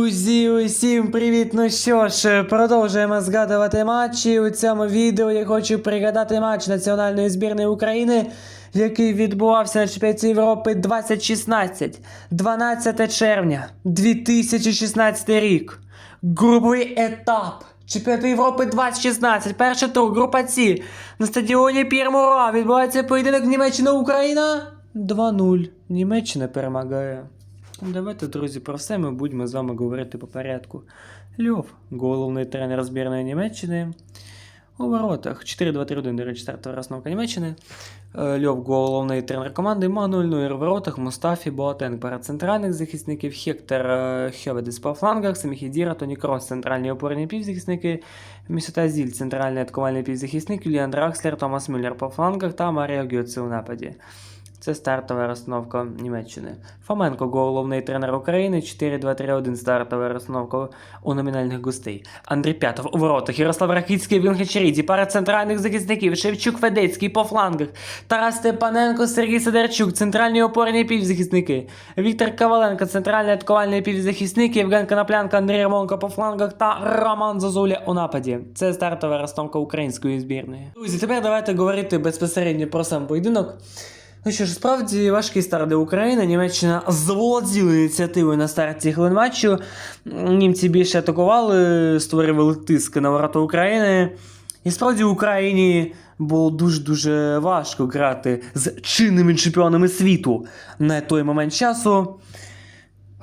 Друзі, усім привіт! Ну що ж, продовжуємо згадувати матчі. У цьому відео я хочу пригадати матч національної збірної України, який відбувався на чемпіонаті Європи 2016, 12 червня 2016 рік. Груповий етап. Чемпіонат Європи 2016, перший тур, група С. На стадіоні П'єр Мура відбувається поєдинок Німеччина-Україна 2-0. Німеччина перемагає. Давайте, друзі, про все ми будемо з вами говорити по порядку. Льов, головний тренер збірної Німеччини. У воротах 4-2-3-1, до речі, стартова розновка Німеччини. Е, Льов, головний тренер команди. Мануель Нойер у воротах, Мустафі, Боатен пара центральних захисників, Хектор е, Хьоведес по флангах, Саміхідіра, Тоні Крос, центральні опорні півзахисники, Місота Зіль, центральний атакувальний півзахисник, Юліан Дракслер, Томас Мюллер по флангах та Маріо Гьоце у нападі. Це стартова розстановка Німеччини. Фоменко, головний тренер України, 4-2-3-1 стартова розстановка у номінальних гостей. Андрій П'ятов у воротах, Ярослав Ракицький, Він Хачеріді, пара центральних захисників, Шевчук Федецький по флангах, Тарас Степаненко, Сергій Сидорчук, центральні опорні півзахисники, Віктор Коваленко, центральний атакувальний півзахисник, Євген Коноплянка, Андрій Романко по флангах та Роман Зозуля у нападі. Це стартова розстановка української збірної. Друзі, тепер давайте говорити безпосередньо про сам поєдинок. Ну що ж, справді важкий старт для України. Німеччина заволоділа ініціативою на старті хвилин матчу. Німці більше атакували, створювали тиск на ворота України. І справді Україні було дуже-дуже важко грати з чинними чемпіонами світу на той момент часу.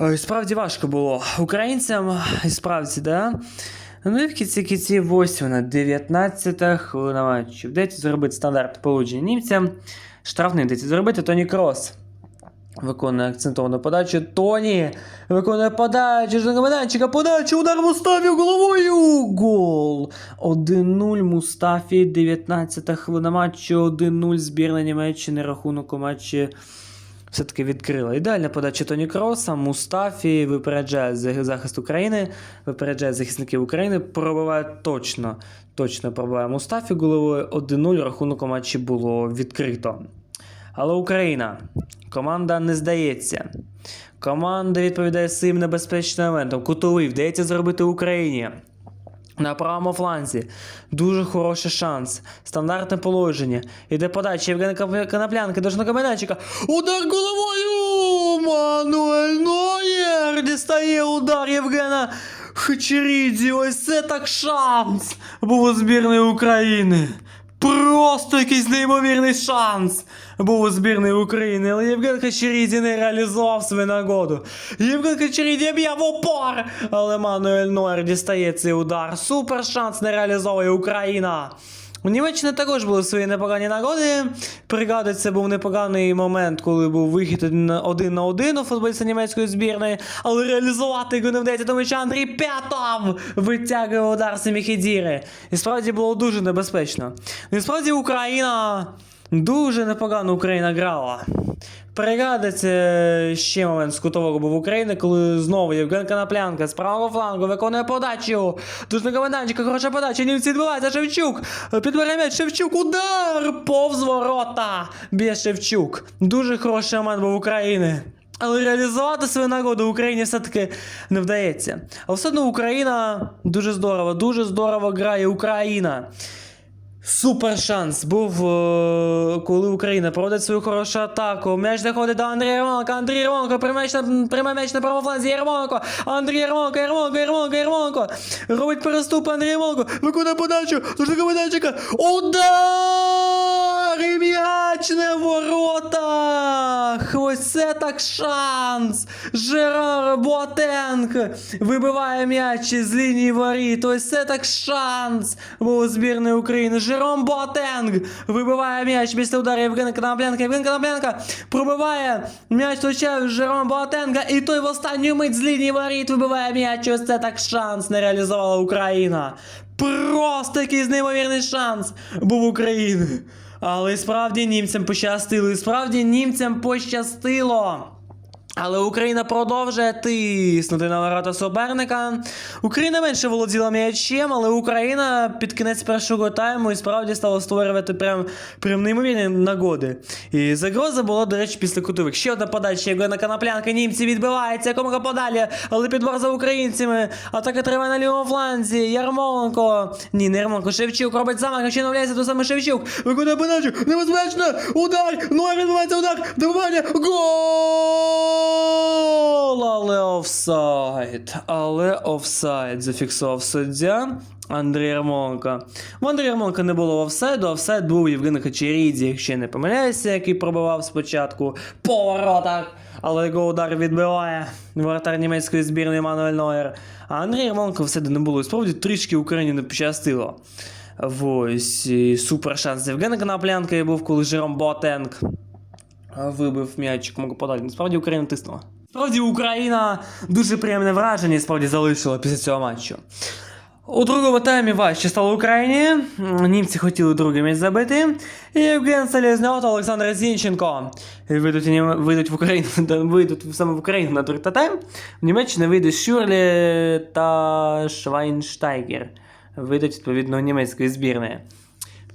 Ой, Справді важко було українцям, і справді, да. Ну і в кінці кінці ось вона, 19 хвилина матчу. Вдається зробити стандарт получення німцям. Штрафний вдається зробити Тоні Крос. Виконує акцентовану подачу. Тоні виконує подачу з майданчика. Подача, удар Мустафі головою. Гол. 1-0 Мустафі, 19 хвилина матчу. 1-0 збірна Німеччини. Рахунок у матчі все-таки відкрила. Ідеальна подача Тоні Кроса. Мустафі випереджає захист України, випереджає захисників України, пробиває точно, точно пробиває Мустафі головою. 1-0 рахунок у матчі було відкрито. Але Україна. Команда не здається. Команда відповідає своїм небезпечним моментом. Кутовий вдається зробити Україні. На правому фланзі. Дуже хороший шанс. Стандартне положення. Іде подача Євгена Коноплянки до Жнокоменданчика. Удар головою! Мануель Нойер! Дістає удар Євгена Хачерідзі. Ось це так шанс був у збірної України. Просто якийсь неймовірний шанс був у збірної України, але Євген Хачеріді не реалізував свою нагоду. Євген Хачеріді б'яв опор, але Мануель Нойер дістає цей удар. Супер шанс не реалізовує Україна. У Німеччини також були свої непогані нагоди. Пригадується, це був непоганий момент, коли був вихід один на один у футболіста німецької збірної, але реалізувати його не вдається, тому що Андрій П'ятов витягує удар Семіхідіри. І справді було дуже небезпечно. І справді Україна дуже непогано Україна грала. Пригадується ще момент з кутового був України, коли знову Євген Коноплянка з правого флангу виконує подачу. Дуже на комендантчика, хороша подача, німці відбувається, Шевчук. М'яч, Шевчук, удар! Повз ворота. Б'є Шевчук. Дуже хороший момент був України. Але реалізувати свою нагоду Україні все-таки не вдається. Але все одно Україна дуже здорово, дуже здорово грає Україна. Супер шанс був, е, коли Україна проводить свою хорошу атаку. М'яч доходить до Андрія Ярмоленка. Андрій Ярмоленко приймає м'яч на, правому фланзі. Ярмоленко. Андрій Ярмоленко, Ярмоленко, Ярмоленко, Ярмоленко. Робить переступ Андрій Ярмоленко. Виконує подачу. Дуже комендантчика. Удар! І м'яч в воротах. Ось це так шанс. Жерар Боатенк вибиває м'яч з лінії воріт. Ось це так шанс був у збірної України. Жером Боатенг вибиває м'яч після удару Євгена Коноплянка. Євген Коноплянка пробиває м'яч точав Жером Боатенга. І той в останню мить з лінії воріт вибиває м'яч. Ось це так шанс не реалізувала Україна. Просто якийсь неймовірний шанс був України. Але справді німцям пощастило, і справді німцям пощастило. Але Україна продовжує тиснути на ворота суперника. Україна менше володіла м'ячем, але Україна під кінець першого тайму і справді стала створювати прям, прям неймовірні нагоди. І загроза була, до речі, після кутових. Ще одна подача, як на коноплянка, німці відбиваються, якомога подалі, але підбор за українцями. Атака триває на лівому фланзі. Ярмоленко. Ні, не Ярмоленко. Шевчук робить замах, ще навляється до саме Шевчук. Виконує подачу. Небезпечно. Удар. Ну, а відбувається удар. Добивання. Гол! Але офсайд. Але офсайд зафіксував суддя. Андрій Ярмоленко. В Андрія Ярмоленка не було офсайду, офсайд був Євгена Хачерідзе, якщо не помиляюся, який пробивав спочатку по воротах, але його удар відбиває воротар німецької збірної Мануель Нойер. А Андрій Ярмоленко все не було. І справді трішки Україні не пощастило. Ось і супер шанс Євгена Коноплянка і був, коли Жером Боатенк вибив м'ячик мого подалі. Насправді Україна тиснула. Справді Україна дуже приємне враження справді залишила після цього матчу. У другому таймі важче стало Україні. Німці хотіли другий м'яч забити. І Євген Селезньов та Олександр Зінченко вийдуть, вийдуть в Україну, вийдуть саме в Україну на другий тайм. В Німеччині вийде Шюрлі та Швайнштайгер. Вийдуть відповідно німецької збірної.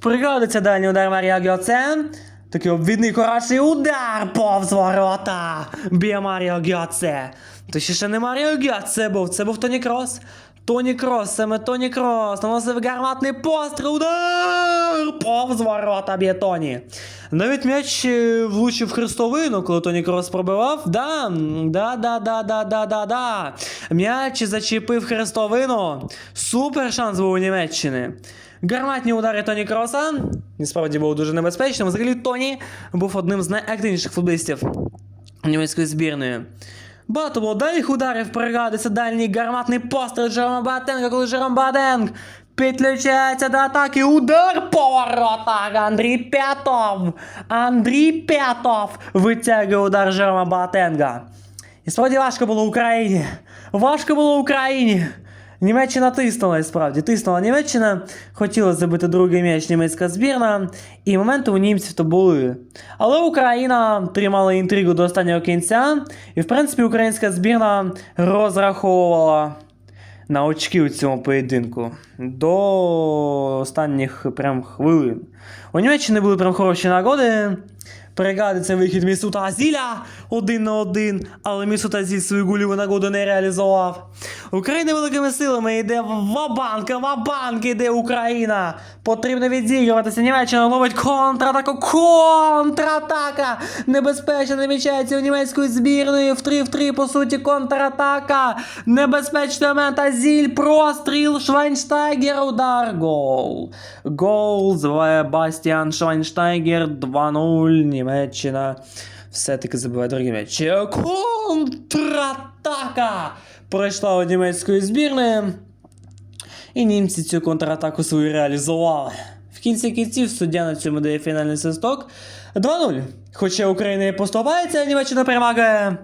Пригодиться дальній удар Марія Гьоце. Такий обвідний хороший удар повз ворота. Б'є Маріо Гьоце. То ще ще не Маріо Гьоце був, це був Тоні Крос. Тоні Крос, саме Тоні Крос. Наносив гарматний постріл. Удар! Повз ворота б'є Тоні. Навіть м'яч е, влучив хрестовину, коли Тоні Крос пробивав. Да, да, да, да, да, да, да, да. М'яч зачепив хрестовину. Супер шанс був у Німеччини. Гарматні удари Тоні Кроса. Насправді був дуже небезпечним. Взагалі Тоні був одним з найактивніших футболістів німецької збірної. Багато було дальніх ударів, пригадується дальній гарматний постріл Жерома Батенка, коли Жером Батенк підключається до атаки. Удар по воротах. Андрій П'ятов. Андрій П'ятов витягує удар Жерома Батенка. І справді важко було Україні. Важко було Україні. Німеччина тиснула, і справді тиснула Німеччина, хотіла забити другий м'яч німецька збірна, і моменти у німців то були. Але Україна тримала інтригу до останнього кінця, і в принципі українська збірна розраховувала на очки у цьому поєдинку до останніх прям хвилин. У Німеччини були прям хороші нагоди. Пригадується вихід Місута Азіля один на один, але Місут Азіль свою гульову нагоду не реалізував. Україна великими силами йде ва-банк, ва-банк іде Україна. Потрібно відзігруватися. Німеччина ловить контратаку. Контратака! Небезпечно намічається у німецької збірної. В 3 в 3, по суті, контратака. Небезпечний момент Азіль, простріл, Швайнштайгер, удар, гол. Гол забиває Бастіан Швайнштайгер 2-0. Німеччина все-таки забиває другий м'яч. Контратака! Пройшла у німецької збірної. І німці цю контратаку свою реалізували. В кінці кінців суддя на цьому дає фінальний свисток 2-0. Хоча Україна і поступається, Німеччина перемагає.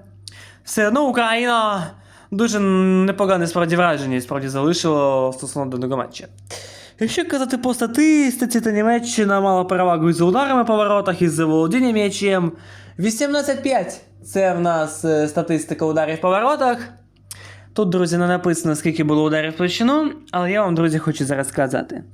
Все одно Україна дуже непогане справді враження і справді залишила стосовно до матча. Якщо казати по статистиці, то Німеччина мала перевагу із ударами по воротах, із заволодінням м'ячем. 18-5 це в нас е, статистика ударів по воротах. Тут, друзі, не написано, скільки було ударів площину, але я вам, друзі, хочу зараз сказати. Е,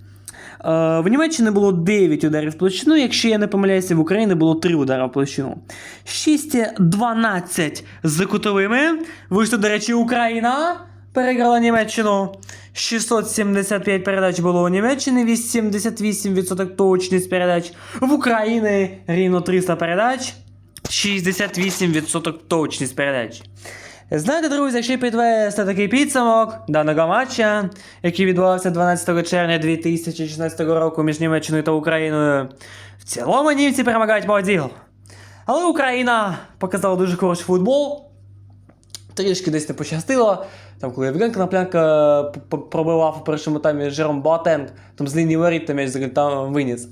в Німеччині було 9 ударів в площину, якщо я не помиляюся, в Україні було 3 удари в площину. 6-12 з кутовими. Вийшла, до речі, Україна переграла Німеччину. 675 передач було у Німеччини, 88% точність передач. В Україні рівно 300 передач, 68% точність передач. Знаєте, друзі, якщо підвести такий підсумок даного матча, який відбувався 12 червня 2016 року між Німеччиною та Україною, в цілому німці перемагають поділ. Але Україна показала дуже хороший футбол. Трішки десь не пощастило. Там, коли Євген Коноплянка п- пробивав у першому таймі Жером Боатенк, там з лінії воріт там м'яч залітав виніс.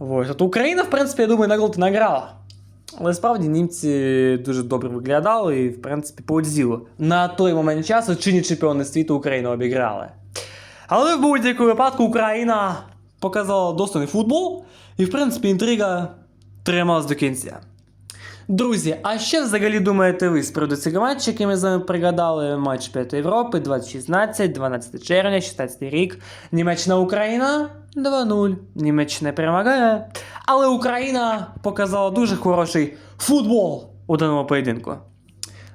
Ось. От Україна, в принципі, я думаю, на гол награла. Але справді німці дуже добре виглядали і, в принципі, подзіло. На той момент часу чинні чемпіони світу Україну обіграли. Але в будь-якому випадку Україна показала достойний футбол, і, в принципі, інтрига трималась до кінця. Друзі, а що взагалі думаєте ви з приводу цього матчу, який ми з вами пригадали? Матч 5 Європи 2016, 12 червня, 16 рік. Німеччина Україна 2-0. Німеччина перемагає. Але Україна показала дуже хороший футбол у даному поєдинку.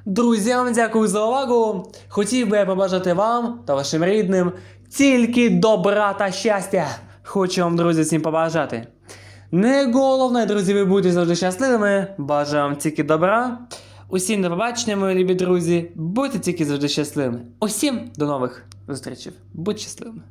Друзі, вам дякую за увагу. Хотів би я побажати вам та вашим рідним тільки добра та щастя. Хочу вам, друзі, всім побажати. Не головне, друзі, ви будете завжди щасливими. Бажаю вам тільки добра. Усім до побачення, мої любі друзі. Будьте тільки завжди щасливими. Усім до нових зустрічей. Будьте щасливими.